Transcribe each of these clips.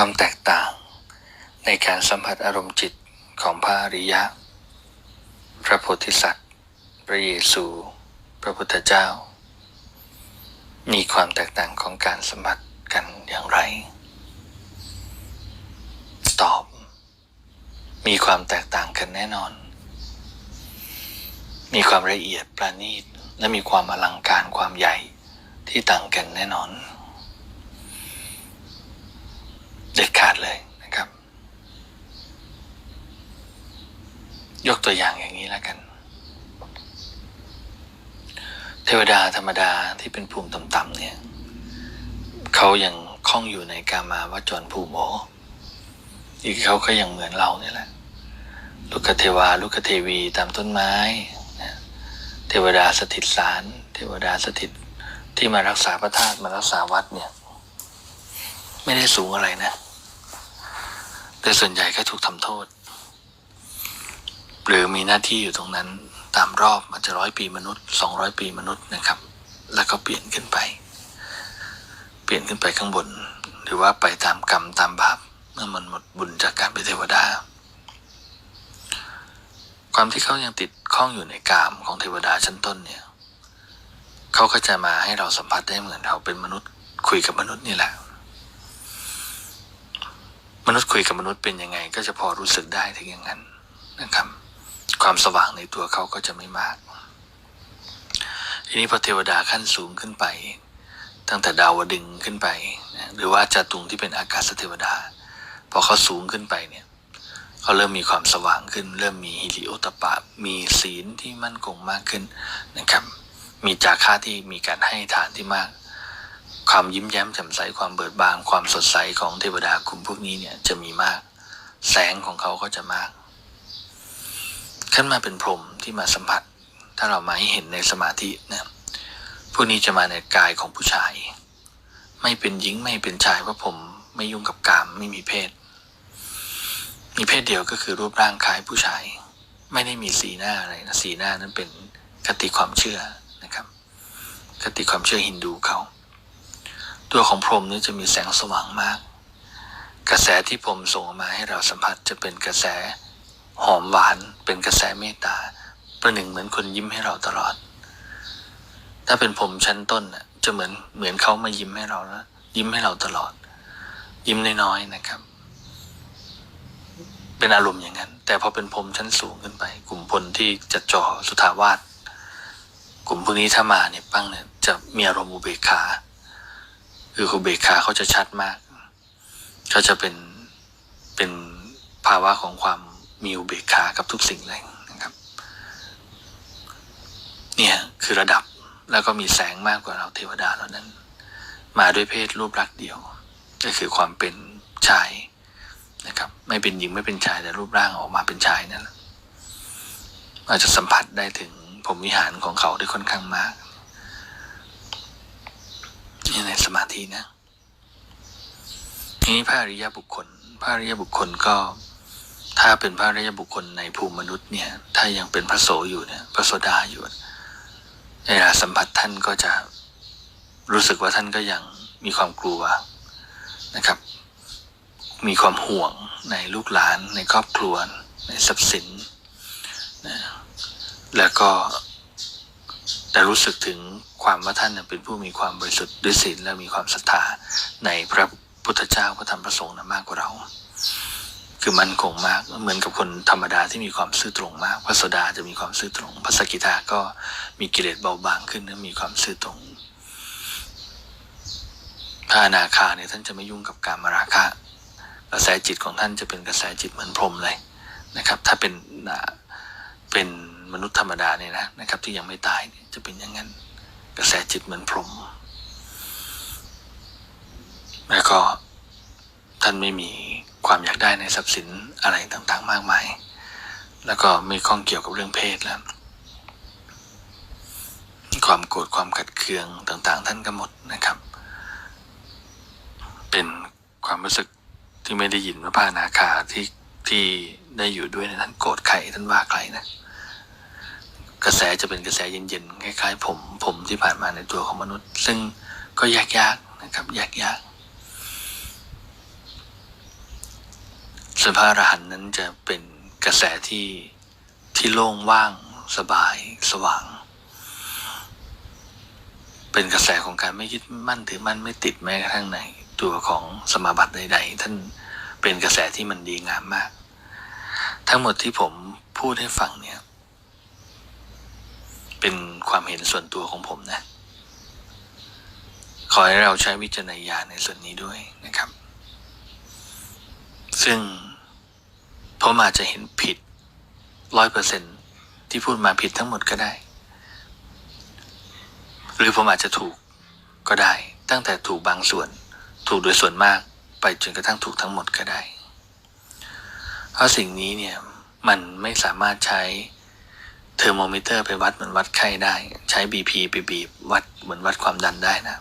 ความแตกต่าง ในการสัมผัสอารมณ์จิตของพระอริยะ พระโพธิสัตว์ พระเยซู พระพุทธเจ้า มีความแตกต่างของการสัมผัสกันอย่างไร ตอบ มีความแตกต่างกันแน่นอน มีความละเอียดประณีตและมีความอลังการความใหญ่ที่ต่างกันแน่นอน เด็ด ขาดเลยนะครับ ยกตัวอย่างอย่างนี้แล้วกัน เทวดาธรรมดาที่เป็นภูมิต่ำๆเนี่ยเขายังคล้องอยู่ในกามาวจรภูมิโมอีกเขาก็ยังเหมือนเราเนี่ยแหละ ลูกเทวาลูกเทวีตามต้นไม้นะเทวดาสถิตสาร เทวดาสถิตที่มารักษาพระธาตุมารักษาวัดเนี่ย ไม่ได้สูงอะไรนะ แต่ส่วนใหญ่ก็ถูกทำโทษ หรือมีหน้าที่อยู่ตรงนั้นตามรอบอาจจะร้อยปีมนุษย์สองร้อยปีมนุษย์นะครับ แล้วก็เปลี่ยนขึ้นไป เปลี่ยนขึ้นไปข้างบน หรือว่าไปตามกรรมตามบาปเมื่อมันหมดบุญจากการเป็นเทวดา ความที่เขายังติดข้องอยู่ในกามของเทวดาชั้นต้นเนี่ยเขาก็จะมาให้เราสัมผัสได้เหมือนเราเป็นมนุษย์คุยกับมนุษย์นี่แหละ มนุษย์คุยกับมนุษย์เป็นยังไง ก็จะพอรู้สึกได้ถึงอย่างนั้นนะครับ ความสว่างในตัวเขาก็จะไม่มาก ทีนี้พอเทวดาขั้นสูงขึ้นไป ตั้งแต่ดาวดึงขึ้นไป หรือว่าจาตุงที่เป็นอากาศเทวดา พอเขาสูงขึ้นไปเนี่ยเขาเริ่มมีความสว่างขึ้น เริ่มมีฮิริโอตปปะมีศีลที่มั่นคงมากขึ้นนะครับ มีจาค่าที่มีการให้ทานที่มาก ความยิ้มแย้มแจ่มใสความเบิดบานความสดใสของเทวดากลุ่มพวกนี้เนี่ยจะมีมาก แสงของเขาก็จะมาก ขึ้นมาเป็นพรหมที่มาสัมผัส ถ้าเรามาให้เห็นในสมาธินะพวกนี้จะมาในกายของผู้ชาย ไม่เป็นหญิงไม่เป็นชายเพราะผมไม่ยุ่งกับกามไม่มีเพศ มีเพศเดียวก็คือรูปร่างคล้ายผู้ชาย ไม่ได้มีสีหน้าอะไรนะสีหน้านั้นเป็นคติความเชื่อนะครับ คติความเชื่อฮินดูเขา ตัวของพรมนี่จะมีแสงสว่างมาก กระแสที่พรมส่งออกมาให้เราสัมผัสจะเป็นกระแสหอมหวาน เป็นกระแสเมตตา ประหนึ่งเหมือนคนยิ้มให้เราตลอด ถ้าเป็นผมชั้นต้นน่ะจะเหมือนเหมือนเขามายิ้มให้เราแล้วยิ้มให้เราตลอด ยิ้มน้อยๆนะครับ เป็นอารมณ์อย่างนั้น แต่พอเป็นผมชั้นสูงขึ้นไป กลุ่มพลที่จะจ่อสุทาวาสกลุ่มพวกนี้ถ้ามาเนี่ยปั้งเนี่ยจะมีอารมณ์อุเบกขา คืออุเบกขาเขาจะชัดมากเขาจะเป็นเป็นภาวะของความมีอุเบกขากับทุกสิ่งเลยนะครับ เนี่ยคือระดับแล้วก็มีแสงมากกว่าเราเทวดาเหล่านั้น มาด้วยเพศรูปลักษณ์เดียว ก็คือความเป็นชายนะครับ ไม่เป็นหญิงไม่เป็นชายแต่รูปร่างออกมาเป็นชายนั่นแหละอาจจะสัมผัสได้ถึงผมวิหารของเขาได้ค่อนข้างมาก นี่ในสมาธินะทีนี้พระอริยบุคคล พระอริยบุคคลก็ ถ้าเป็นพระอริยบุคคลในภูมิมนุษย์เนี่ย ถ้ายังเป็นพระโสอยู่เนี่ย พระโสดาอยู่เวลาสัมผัสท่านก็จะรู้สึกว่าท่านก็ยังมีความกลัวนะครับ มีความห่วงในลูกหลานในครอบครัวในทรัพย์สินนะแล้วก็ แต่รู้สึกถึงความว่าท่านเป็นผู้มีความบริสุทธิ์ด้วยศีลและมีความศรัทธาในพระพุทธเจ้าพระธรรมพระสงฆ์นะมากกว่าเรา คือมันคงมากเหมือนกับคนธรรมดาที่มีความซื่อตรงมากพระสดาจะมีความซื่อตรงพระสกิทาก็มีกิเลสเบาบางขึ้นและมีความซื่อตรงพระอนาคาเนี่ยท่านจะไม่ยุ่งกับการมราคะ กระแสจิตของท่านจะเป็นกระแสจิตเหมือนพรมเลยนะครับ ถ้าเป็นเป็น มนุษย์ธรรมดาเนี่ยนะนะครับ ที่ยังไม่ตายเนี่ยจะเป็นอย่างนั้น กระแสจิตเหมือนพรหมแล้วก็ท่านไม่มีความอยากได้ในทรัพย์สินอะไรต่างๆ มากมาย แล้วก็ไม่ข้องเกี่ยวกับเรื่องเพศแล้ว ความโกรธความขัดเคืองต่างๆ ท่านก็หมดนะครับ เป็นความรู้สึกที่ไม่ได้ยินว่าพระอนาคาที่ที่ได้อยู่ด้วยในท่านโกรธใครท่านว่าใครนะ กระแสจะเป็นกระแสเย็นๆคล้ายๆ ผมผมที่ผ่านมาในตัวของมนุษย์ ซึ่งก็ยากๆนะครับยากๆส่วนพระอรหันต์นั้นจะเป็นกระแสที่ที่โล่งว่างสบายสว่าง เป็นกระแสของการไม่ยึดมั่นถือมั่นไม่ติดแม้กระทั่งในตัวของสมาบัติใด ๆ ท่านเป็นกระแสที่มันดีงามมาก ทั้งหมดที่ผมพูดให้ฟังเนี่ย เป็นความเห็นส่วนตัวของผมนะ ขอให้เราใช้วิจารณญาณในส่วนนี้ด้วยนะครับ ซึ่งผมอาจจะเห็นผิดร้อยเปอร์เซ็นที่พูดมาผิดทั้งหมดก็ได้ หรือผมอาจจะถูกก็ได้ ตั้งแต่ถูกบางส่วน ถูกโดยส่วนมากไปจนกระทั่งถูกทั้งหมดก็ได้ เพราะสิ่งนี้เนี่ยมันไม่สามารถใช้ เทอร์โมมิเตอร์ไปวัดเหมือนวัดไข้ได้ ใช้ BP ไปบีบวัดเหมือนวัดความดันได้นะ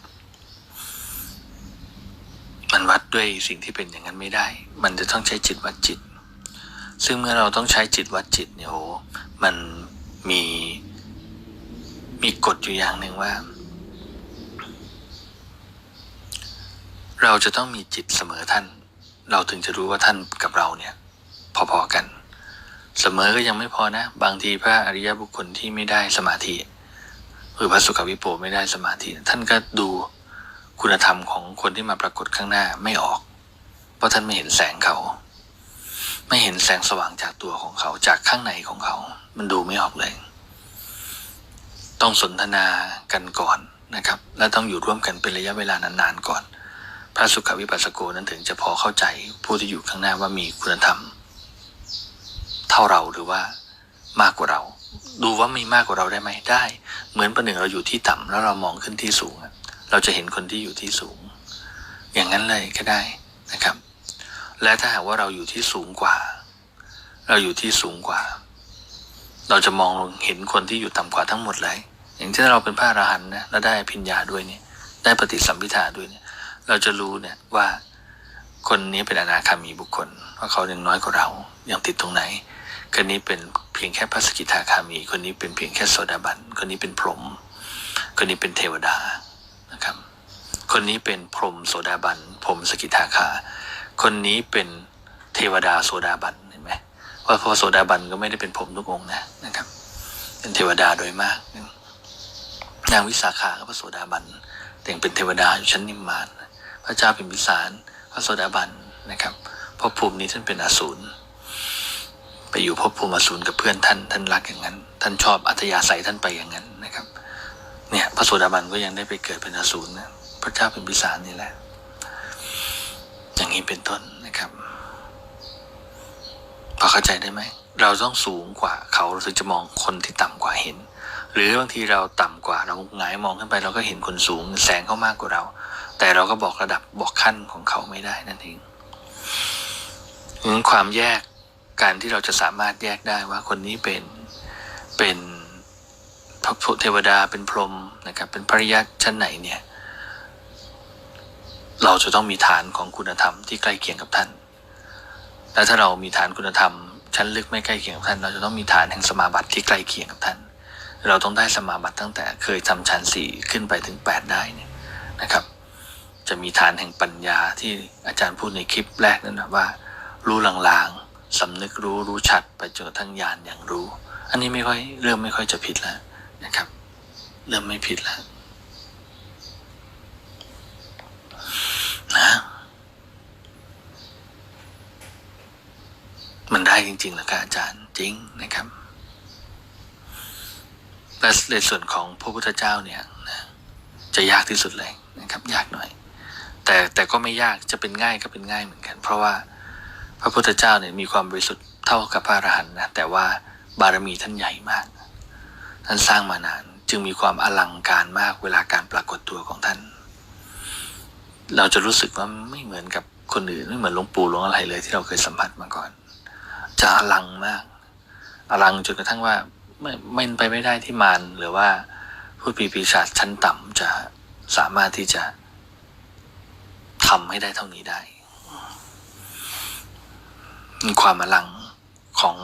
มันวัดด้วยสิ่งที่เป็นอย่างนั้นไม่ได้ มันจะต้องใช้จิตวัดจิต ซึ่งเมื่อเราต้องใช้จิตวัดจิตเนี่ยโหมันมีมีกฎอยู่อย่างหนึ่งว่า เราจะต้องมีจิตเสมอท่าน เราถึงจะรู้ว่าท่านกับเราเนี่ย พอๆกัน เสมอก็ยังไม่พอนะ บางทีพระอริยบุคคลที่ไม่ได้สมาธิหรือพระสุขวิโปไม่ได้สมาธิ ท่านก็ดูคุณธรรมของคนที่มาปรากฏข้างหน้าไม่ออก เพราะท่านไม่เห็นแสงเขา ไม่เห็นแสงสว่างจากตัวของเขาจากข้างในของเขา มันดูไม่ออกเลย ต้องสนทนากันก่อนนะครับ และต้องอยู่ร่วมกันเป็นระยะเวลานานๆก่อน พระสุขวิปัสสโกนั้นถึงจะพอเข้าใจผู้ที่อยู่ข้างหน้าว่ามีคุณธรรม เท่าเราหรือว่ามากกว่าเรา ดูว่ามีมากกว่าเราได้ไหมได้ เหมือนประหนึ่งเราอยู่ที่ต่ำแล้วเรามองขึ้นที่สูง เราจะเห็นคนที่อยู่ที่สูง อย่างนั้นเลยก็ได้นะครับ และถ้าหากว่าเราอยู่ที่สูงกว่า เราอยู่ที่สูงกว่า เราจะมองเห็นคนที่อยู่ต่ำกว่าทั้งหมดเลยอย่างเช่นเราเป็นพระอรหันต์นะแล้วได้อภิญญาด้วยเนี่ยได้ปฏิสัมพิทาด้วยเนี่ย เราจะรู้เนี่ยว่าคนนี้เป็นอนาคามีบุคคลว่าเขายังน้อยกว่าเรายังติดตรงไหน คนนี้เป็นเพียงแค่พระสกิทาคามี คนนี้เป็นเพียงแค่โสดาบัน คนนี้เป็นพรหม คนนี้เป็นเทวดา นะครับ คนนี้เป็นพรหมโสดาบัน พรหมสกิทาคา คนนี้เป็นเทวดาโสดาบัน เห็นไหมว่าพอโสดาบันก็ไม่ได้เป็นพรหมทุกองนะ นะครับ เป็นเทวดาโดยมาก นางวิสาขาก็พระโสดาบัน แต่งเป็นเทวดาอยู่ชั้นนิมมาน พระเจ้าพิมพิสาร พระโสดาบัน นะครับภพภูมินี้ท่านเป็นอสูร ไปอยู่ภพภูมิอสูรกับเพื่อนท่านท่านรักอย่างนั้น ท่านชอบอัธยาศัยท่านไปอย่างนั้นนะครับ เนี่ยพระโสดาบันก็ยังได้ไปเกิดเป็นอสูรนะพระเจ้าเป็นพิสารนี่แหละ อย่างนี้เป็นต้นนะครับพอเข้าใจได้ไหมเราต้องสูงกว่าเขาเราถึงจะมองคนที่ต่ำกว่าเห็น หรือบางทีเราต่ำกว่าเราหงายมองขึ้นไปเราก็เห็นคนสูงแสงเขามากกว่าเรา แต่เราก็บอกระดับบอกขั้นของเขาไม่ได้นั่นเองความแยก การที่เราจะสามารถแยกได้ว่าคนนี้เป็นเป็นพระพุทธเทวดาเป็นพรหมนะครับ เป็นภริยะชั้นไหนเนี่ย เราจะต้องมีฐานของคุณธรรมที่ใกล้เคียงกับท่าน และถ้าเรามีฐานคุณธรรม ชั้นลึกไม่ใกล้เคียงกับท่าน เราจะต้องมีฐานแห่งสมาบัติที่ใกล้เคียงกับท่าน เราต้องได้สมาบัติตั้งแต่เคยทำชั้นสี่ขึ้นไปถึงแปดได้เนี่ยนะครับ จะมีฐานแห่งปัญญาที่อาจารย์พูดในคลิปแรกนั่นนะว่า รู้ลางๆ สำนึกรู้รู้ชัดไปจนกระทั่งญาณอย่างรู้ อันนี้ไม่ค่อยเริ่มไม่ค่อยจะผิดแล้วนะครับ เริ่มไม่ผิดแล้วนะมันได้จริงๆเหรอครับอาจารย์จริงนะครับและในส่วนของพระพุทธเจ้าเนี่ยนะจะยากที่สุดเลยนะครับ ยากหน่อย แต่แต่ก็ไม่ยากจะเป็นง่ายก็เป็นง่ายเหมือนกัน เพราะว่า ระพุทธเจ้าเนี่ยมีความบริสุทธิ์เท่ากับพระอรหันต์นะแต่ว่าบารมีท่านใหญ่มากท่านสร้างมานานจึงมีความอลังการมากเวลาการปรากฏตัวของท่าน เราจะรู้สึกว่าไม่เหมือนกับคนอื่นไม่เหมือนหลวงปู่หลวงอะไรเลย ที่เราเคยสัมผัสมาก่อน จะอลังมาก อลังจนกระทั่งว่าไม่ไม่ไปไม่ได้ที่มารหรือว่าผู้ปีปีศาจชั้นต่ำจะสามารถที่จะทำให้ได้เท่านี้ได้ มีความอลังของ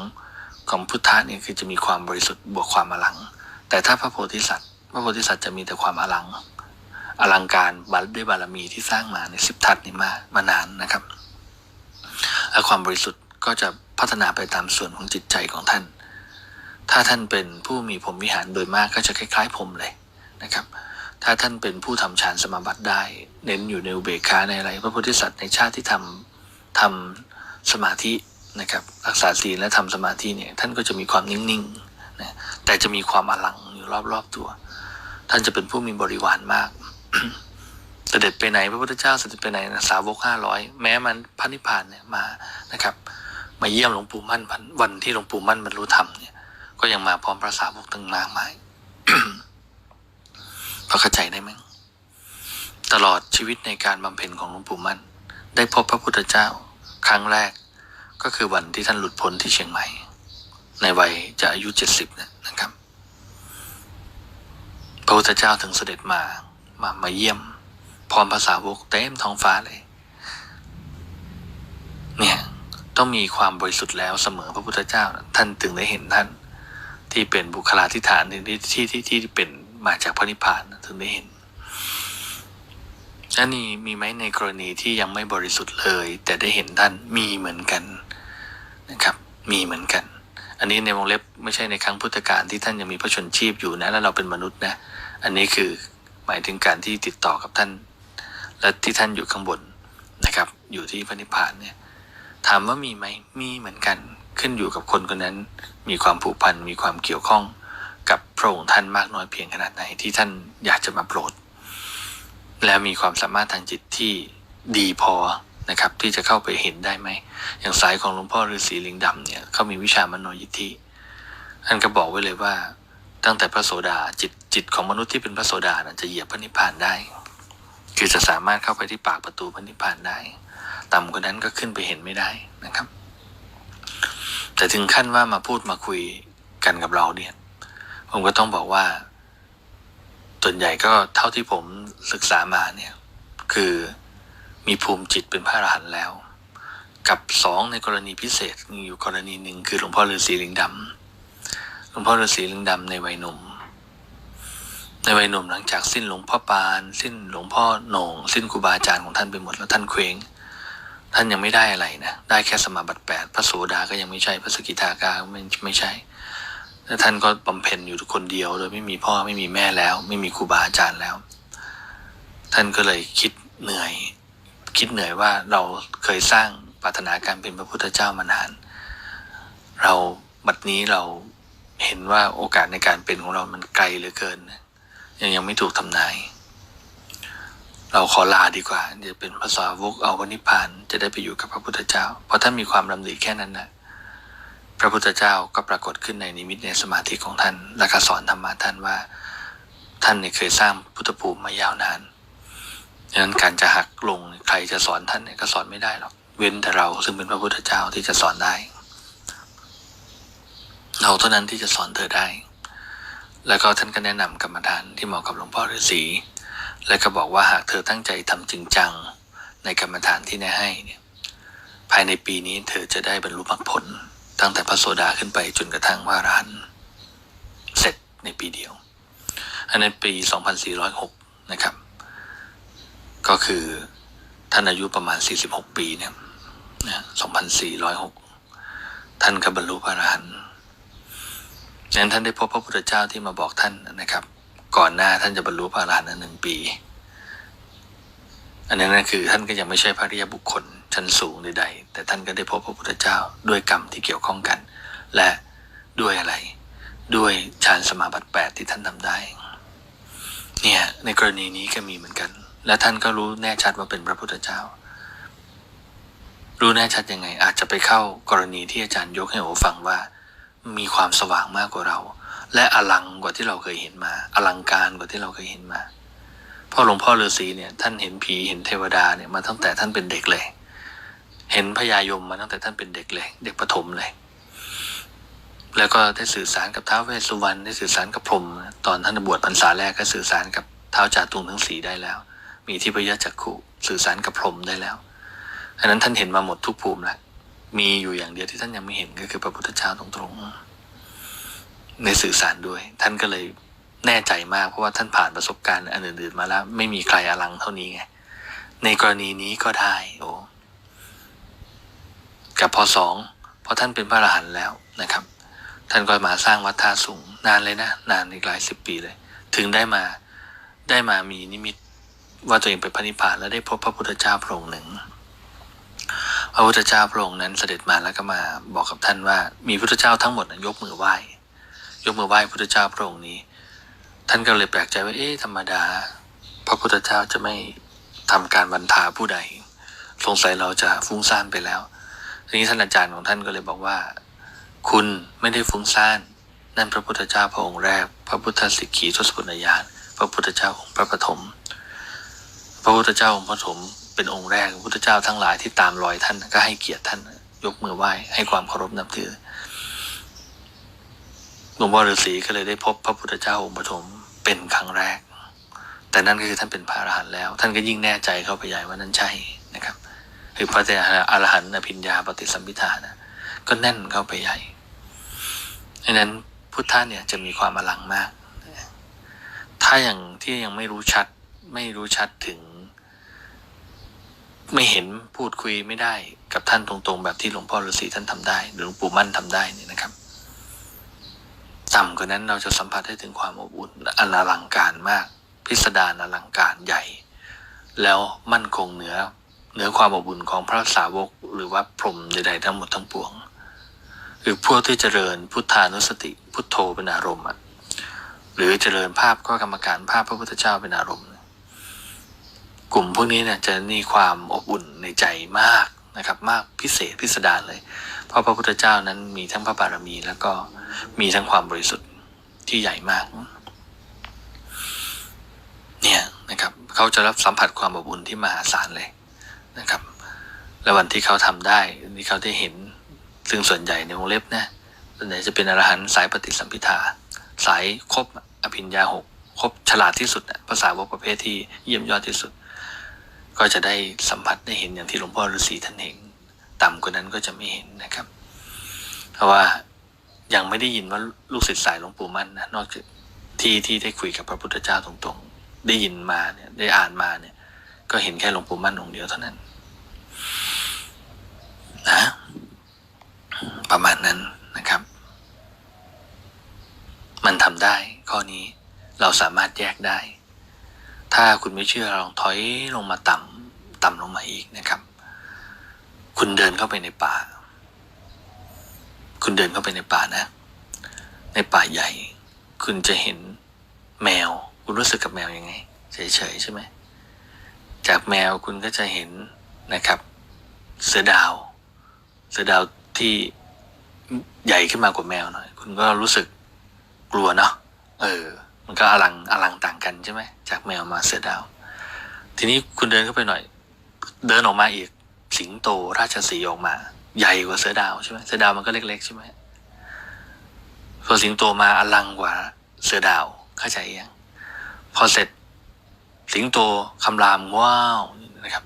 ของพุทธะเนี่ยคือจะมีความบริสุทธิ์บวกความอลัง แต่ถ้าพระโพธิสัตว์ พระโพธิสัตว์จะมีแต่ความอลัง อลังการบารด้วยบารมีที่สร้างมาในสิบทัศนี่มามานานนะครับและความบริสุทธิ์ก็จะพัฒนาไปตามส่วนของจิตใจของท่าน ถ้าท่านเป็นผู้มีผมวิหารโดยมากก็จะคล้ายๆผมเลยนะครับ ถ้าท่านเป็นผู้ทำฌานสมาบัติได้ เน้นอยู่ในอุเบกขาในอะไร พระโพธิสัตว์ในชาติที่ทำทำ สมาธินะครับรักษาศีลและทำสมาธิเนี่ยท่านก็จะมีความนิ่งๆนะแต่จะมีความอลังอยู่รอบๆตัว ท่านจะเป็นผู้มีบริวารมาก เสด็จไปไหนพระพุทธเจ้าเสด็จไปไหนนะสาวกห้าร้อยแม้มันพระนิพพานเนี่ยมานะครับ มาเยี่ยมหลวงปู่มั่นวันวันที่หลวงปู่มั่นบรรลุธรรมเนี่ยก็ยังมาพร้อมพระสาวกตั้งมากมายพอเข้าใจได้ไหมตลอดชีวิตในการบำเพ็ญของหลวงปู่มั่น ได้พบพระพุทธเจ้า ครั้งแรกก็คือวันที่ท่านหลุดพ้นที่เชียงใหม่ ในวัยจะอายุเจ็ดสิบนะครับ พระพุทธเจ้าถึงเสด็จมามามาเยี่ยม พร้อมภาษาวกเต็มท้องฟ้าเลย เนี่ยต้องมีความบริสุทธิ์แล้วเสมอพระพุทธเจ้า ท่านถึงได้เห็นท่าน ที่เป็นบุคลาธิฐานที่ที่ที่ที่เป็นมาจากพระนิพพานถึงได้เห็น และนี่มีไหมในกรณีที่ยังไม่บริสุทธิ์เลย แต่ได้เห็นท่านมีเหมือนกันนะครับ มีเหมือนกัน อันนี้ในวงเล็บไม่ใช่ในครั้งพุทธกาลที่ท่านยังมีพระชนชีพอยู่นะแล้วเราเป็นมนุษย์นะ อันนี้คือหมายถึงการที่ติดต่อกับท่าน และที่ท่านอยู่ข้างบนนะครับ อยู่ที่พระนิพพานเนี่ยถามว่ามีไหมมีเหมือนกันขึ้นอยู่กับคนคนนั้น มีความผูกพันมีความเกี่ยวข้องกับพระองค์ท่านมากน้อยเพียงขนาดไหนที่ท่านอยากจะมาโปรด และมีความสามารถทางจิตที่ดีพอนะครับที่จะเข้าไปเห็นได้ไหม อย่างสายของหลวงพ่อฤาษีลิงดำเนี่ยเขามีวิชามโนยิทธิท่านก็บอกไว้เลยว่า ตั้งแต่พระโสดาจิตจิตของมนุษย์ที่เป็นพระโสดานะจะเหยียบพระนิพพานได้ คือจะสามารถเข้าไปที่ปากประตูพระนิพพานได้ ต่ำกว่านั้นก็ขึ้นไปเห็นไม่ได้นะครับ แต่ถึงขั้นว่ามาพูดมาคุยกันกับเราเนี่ย ผมก็ต้องบอกว่า ส่วนใหญ่ก็เท่าที่ผมศึกษามาเนี่ยคือมีภูมิจิตเป็นพระอรหันต์แล้ว กับสองในกรณีพิเศษมีอยู่กรณีหนึ่งคือหลวงพ่อฤาษีลิงดำหลวงพ่อฤาษีลิงดำในวัยหนุ่ม ในวัยหนุ่มหลังจากสิ้นหลวงพ่อปาน สิ้นหลวงพ่อโหน่งสิ้นครูบาอาจารย์ของท่านไปหมดแล้วท่านเคว้งท่านยังไม่ได้อะไรนะ ได้แค่สมาบัติแปดพระโสดาก็ยังไม่ใช่ พระสกิทาคาก็ไม่ไม่ใช่ แล้วท่านก็บำเพ็ญอยู่คนเดียว โดยไม่มีพ่อไม่มีแม่แล้ว ไม่มีครูบาอาจารย์แล้ว ท่านก็เลยคิดเหนื่อย คิดเหนื่อยว่าเราเคยสร้างปรารถนาการเป็นพระพุทธเจ้ามานาน เราบัดนี้เราเห็นว่าโอกาสในการเป็นของเรามันไกลเหลือเกิน ยังยังไม่ถูกทำนาย เราขอลาดีกว่าจะเป็นภาษาวกเอาวนิพพานจะได้ไปอยู่กับพระพุทธเจ้า เพราะท่านมีความลำดีแค่นั้นนะ พระพุทธเจ้าก็ปรากฏขึ้นในนิมิตในสมาธิของท่าน และก็สอนธรรมะท่านว่า ท่านเนี่ยเคยสร้างพุทธภูมิมายาวนานดังนั้นการจะหักลงใครจะสอนท่านเนี่ยก็สอนไม่ได้หรอก เว้นแต่เราซึ่งเป็นพระพุทธเจ้าที่จะสอนได้ เราเท่านั้นที่จะสอนเธอได้ แล้วก็ท่านก็แนะนำกรรมฐานที่เหมาะกับหลวงพ่อฤาษีและก็บอกว่าหากเธอตั้งใจทำจริงจังในกรรมฐานที่แนะให้เนี่ยภายในปีนี้เธอจะได้บรรลุมรรคผล ตั้งแต่พระโสดาขึ้นไปจนกระทั่งว่ารหันเสร็จในปีเดียว อันนั้นปี 2406 นะครับ ก็คือท่านอายุประมาณ 46 ปีเนี่ยนะ2406 ท่านก็บรรลุพระอรหันต์ดังนั้นท่านได้พบพระพุทธเจ้าที่มาบอกท่านนะครับ ก่อนหน้าท่านจะบรรลุพระอรหันต์นั้นหนึ่งปี อันนั้นนั่นคือท่านก็ยังไม่ใช่พระริยบุคคล ชั้นสูงใดๆ แต่ท่านก็ได้พบพระพุทธเจ้าด้วยกรรมที่เกี่ยวข้องกัน และด้วยอะไร ด้วยฌานสมาบัติแปดที่ท่านทำได้ เนี่ยในกรณีนี้ก็มีเหมือนกัน และท่านก็รู้แน่ชัดว่าเป็นพระพุทธเจ้า รู้แน่ชัดยังไง อาจจะไปเข้ากรณีที่อาจารย์ยกให้โอฟังว่า มีความสว่างมากกว่าเรา และอลังกว่าที่เราเคยเห็นมา อลังการกว่าที่เราเคยเห็นมาพ่อหลวงพ่อฤาษีเนี่ยท่านเห็นผีเห็นเทวดาเนี่ยมาตั้งแต่ท่านเป็นเด็กเลย เห็นพญายมมาตั้งแต่ท่านเป็นเด็กเลย เด็กประถมเลย แล้วก็ได้สื่อสารกับท้าวเวสสุวรรณได้สื่อสารกับพรหมตอนท่านบวชพรรษาแรกก็สื่อสารกับท้าวจาตุงทั้งสีได้แล้ว มีที่พยะจักขุสื่อสารกับพรหมได้แล้วอันนั้นท่านเห็นมาหมดทุกภูมิแล้วมีอยู่อย่างเดียวที่ท่านยังไม่เห็นก็คือพระพุทธเจ้าตรงๆในสื่อสารด้วย ท่านก็เลยแน่ใจมากเพราะว่าท่านผ่านประสบการณ์อันอื่นๆมาแล้ว ไม่มีใครอลังเท่านี้ไงในกรณีนี้ก็ได้ โอ้ กับพสองพอท่านเป็นพระอรหันต์แล้วนะครับ ท่านก็มาสร้างวัดท่าสูงนานเลยนะ นานอีกหลายสิบปีเลย ถึงได้มาได้มามีนิมิตว่าตัวเองเป็นพระนิพพานแล้วได้พบพระพุทธเจ้าพระองค์หนึ่ง พระพุทธเจ้าพระองค์นั้นเสด็จมาแล้วก็มาบอกกับท่านว่า มีพุทธเจ้าทั้งหมดนะยกมือไหว้ ยกมือไหว้พุทธเจ้าพระองค์นี้ ท่านก็เลยแปลกใจว่าเอ๊ะธรรมดา พระพุทธเจ้าจะไม่ทำการบรรทาผู้ใด สงสัยเราจะฟุ้งซ่านไปแล้ว ทีนี้ท่านอาจารย์ของท่านก็เลยบอกว่า คุณไม่ได้ฟุ้งซ่านนั่นพระพุทธเจ้าพระองค์แรก พระพุทธสิกขีทศกุลญาณพระพุทธเจ้าองค์พระปฐมพระพุทธเจ้าองค์ปฐมเป็นองค์แรกพระพุทธเจ้าทั้งหลายที่ตามรอยท่านก็ให้เกียรติท่านยกมือไหว้ให้ความเคารพนับถือหลวงพ่อฤาษีก็เลยได้พบพระพุทธเจ้าองค์ปฐมเป็นครั้งแรก แต่นั่นก็คือท่านเป็นพระอรหันต์แล้ว ท่านก็ยิ่งแน่ใจเข้าไปใหญ่ว่านั่นใช่ หรือพระอรหันต์อภิญญาปฏิสัมพิธานะก็แน่นเข้าไปใหญ่ดังนั้นพุทธะเนี่ยจะมีความอลังมาก ถ้าอย่างที่ยังไม่รู้ชัดไม่รู้ชัดถึง ไม่เห็นพูดคุยไม่ได้กับท่านตรงๆ แบบที่หลวงพ่อฤาษีท่านทำได้หรือหลวงปู่มั่นทำได้นี่นะครับต่ำกว่านั้นเราจะสัมผัสได้ถึงความอบอุ่นอลังการมาก พิสดารอลังการใหญ่ แล้วมั่นคงเหนือ เหนือความอบอุ่นของพระสาวกหรือว่าพรหมใดๆทั้งหมดทั้งปวงคือพวกที่เจริญพุทธานุสติพุทโธเป็นอารมณ์หรือเจริญภาพก็กรรมการภาพพระพุทธเจ้าเป็นอารมณ์ กลุ่มพวกนี้เนี่ยจะมีความอบอุ่นในใจมากนะครับ มากพิเศษพิสดารเลย เพราะพระพุทธเจ้านั้นมีทั้งพระบารมีแล้วก็มีทั้งความบริสุทธิ์ที่ใหญ่มากเนี่ยนะครับเขาจะรับสัมผัสความอบอุ่นที่มหาศาลเลย นะครับ และวันที่เขาทำได้ที่เขาได้เห็นซึ่งส่วนใหญ่ในวงเล็บนะส่วนใหญ่จะเป็นอรหันต์สายปฏิสัมพิทาสายครบอภิญญาหกครบฉลาดที่สุดนะภาษาวกประเภทที่เยี่ยมยอดที่สุด ก็จะได้สัมผัสได้เห็นอย่างที่หลวงพ่อฤาษีท่านเห็นต่ำกว่านั้นก็จะไม่เห็นนะครับ เพราะว่ายังไม่ได้ยินว่าลูกศิษย์สายหลวงปู่มั่นนะนอกจากที่ที่ได้คุยกับพระพุทธเจ้าตรงๆ ได้ยินมาเนี่ยได้อ่านมาเนี่ย ก็เห็นแค่หลวงปู่มั่นองค์เดียวเท่านั้น นะ ประมาณนั้นนะครับ มันทำได้ข้อนี้เราสามารถแยกได้ ถ้าคุณไม่เชื่อลองถอยลงมาต่ำต่ำลงมาอีกนะครับ คุณเดินเข้าไปในป่า คุณเดินเข้าไปในป่านะ ในป่าใหญ่ คุณจะเห็นแมว คุณรู้สึกกับแมวยังไง เฉยๆใช่ไหม จากแมวคุณก็จะเห็นนะครับ เสือดาว เสือดาวที่ใหญ่ขึ้นมากว่าแมวหน่อย คุณก็รู้สึกกลัวเนาะเออ มันก็อลังอลังต่างกันใช่ไหมจากแมวมาเสือดาว ทีนี้คุณเดินเข้าไปหน่อย เดินออกมาอีกสิงโตราชสีห์ออกมา ใหญ่กว่าเสือดาวใช่ไหมเสือดาวมันก็เล็ก ๆ ใช่ไหมพอสิงโตมาอลังกว่าเสือดาวเข้าใจยังพอเสร็จ สิงโตคำรามว้าวนะครับ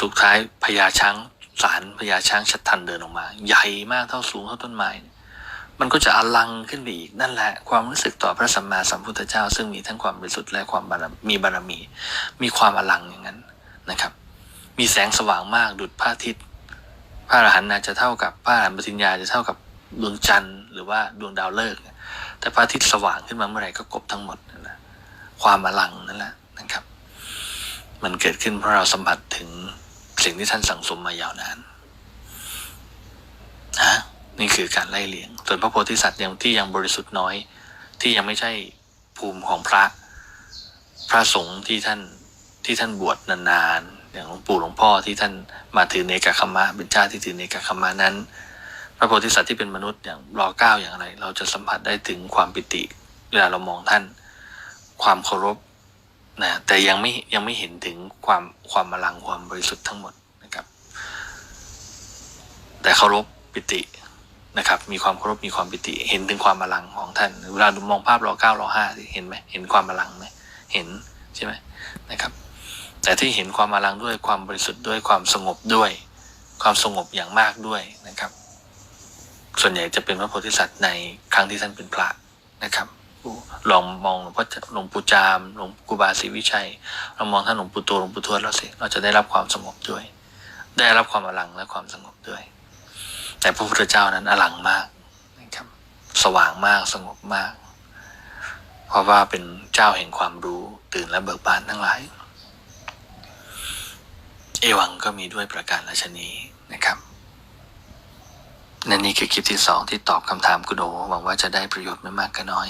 สุดท้ายพญาช้างสารพญาช้างชัดทันเดินออกมา ใหญ่มากเท่าสูงเท่าต้นไม้มันก็จะอลังขึ้นไปอีกนั่นแหละ ความรู้สึกต่อพระสัมมาสัมพุทธเจ้า ซึ่งมีทั้งความบริสุทธิ์และความบารมีบารมี มีความอลังอย่างนั้นนะครับ มีแสงสว่างมากดุจพระอาทิตย์พระอรหันต์น่าจะเท่ากับพระอรหันต์ปฏิญญาจะเท่ากับดวงจันทร์หรือว่าดวงดาวฤกษ์แต่พระอาทิตย์สว่างขึ้นมาเมื่อไหร่ก็กบทั้งหมด ความอลังนั่นแหละนะครับ มันเกิดขึ้นเพราะเราสัมผัสถึงสิ่งที่ท่านสั่งสมมายาวนานนะนี่คือการไล่เลียง ส่วนพระโพธิสัตว์ยังที่ยังบริสุทธิ์น้อย ที่ยังไม่ใช่ภูมิของพระ พระสงฆ์ที่ท่านที่ท่านบวชนานๆอย่างหลวงปู่หลวงพ่อที่ท่านมาถือเนกขมะเป็นเจ้าที่ถือเนกขมะนั้น พระโพธิสัตว์ที่เป็นมนุษย์อย่างรอเก้าอย่างไร เราจะสัมผัสได้ถึงความปิติ เวลาเรามองท่าน ความเคารพนะแต่ยังไม่ยังไม่เห็นถึงความความอลังความบริสุทธิ์ทั้งหมดนะครับ แต่เคารพปิตินะครับ มีความเคารพมีความปิติ เห็นถึงความอลังของท่านเวลาดูมองภาพรอเก้ารอห้าเห็นไหมเห็นความอลังไหมเห็นใช่ไหมนะครับ แต่ที่เห็นความอลังด้วยความบริสุทธิ์ด้วยความสงบด้วย ความสงบอย่างมากด้วยนะครับ ส่วนใหญ่จะเป็นพระโพธิสัตว์ในครั้งที่ท่านเป็นพระนะครับ ลองมองหลวงพ่อหลวงปู่จาม หลวงกูบาศรีวิชัย เรามองท่านหลวงปู่โตหลวงปู่ทวดเราสิ เราจะได้รับความสงบด้วย ได้รับความอลังและความสงบด้วย แต่พระพุทธเจ้านั้นอลังมากนะครับ สว่างมากสงบมาก เพราะว่าเป็นเจ้าแห่งความรู้ตื่นและเบิกบานทั้งหลาย เอวังก็มีด้วยประการราชนีนะครับนั่นนี่คือคลิปที่สองที่ตอบคำถามคุณโอหวังว่าจะได้ประโยชน์ไม่มากก็น้อย